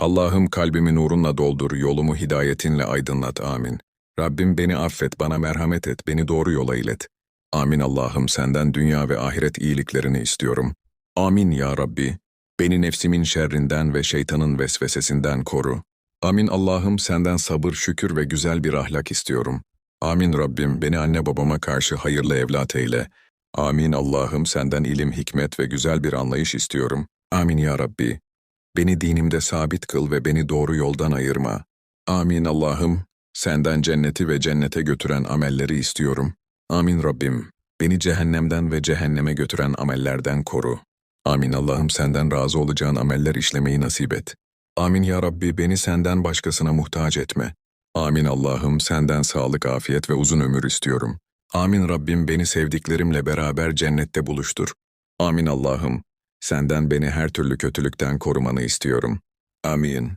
Allah'ım kalbimi nurunla doldur, yolumu hidayetinle aydınlat. Amin. Rabbim beni affet, bana merhamet et, beni doğru yola ilet. Amin Allah'ım senden dünya ve ahiret iyiliklerini istiyorum. Amin ya Rabbi. Beni nefsimin şerrinden ve şeytanın vesvesesinden koru. Amin Allah'ım senden sabır, şükür ve güzel bir ahlak istiyorum. Amin Rabbim beni anne babama karşı hayırlı evlat eyle. Amin Allah'ım senden ilim, hikmet ve güzel bir anlayış istiyorum. Amin ya Rabbi. Beni dinimde sabit kıl ve beni doğru yoldan ayırma. Amin Allah'ım. Senden cenneti ve cennete götüren amelleri istiyorum. Amin Rabbim. Beni cehennemden ve cehenneme götüren amellerden koru. Amin Allah'ım senden razı olacağın ameller işlemeyi nasip et. Amin ya Rabbi beni senden başkasına muhtaç etme. Amin Allah'ım senden sağlık, afiyet ve uzun ömür istiyorum. Amin Rabbim beni sevdiklerimle beraber cennette buluştur. Amin Allah'ım senden beni her türlü kötülükten korumanı istiyorum. Amin.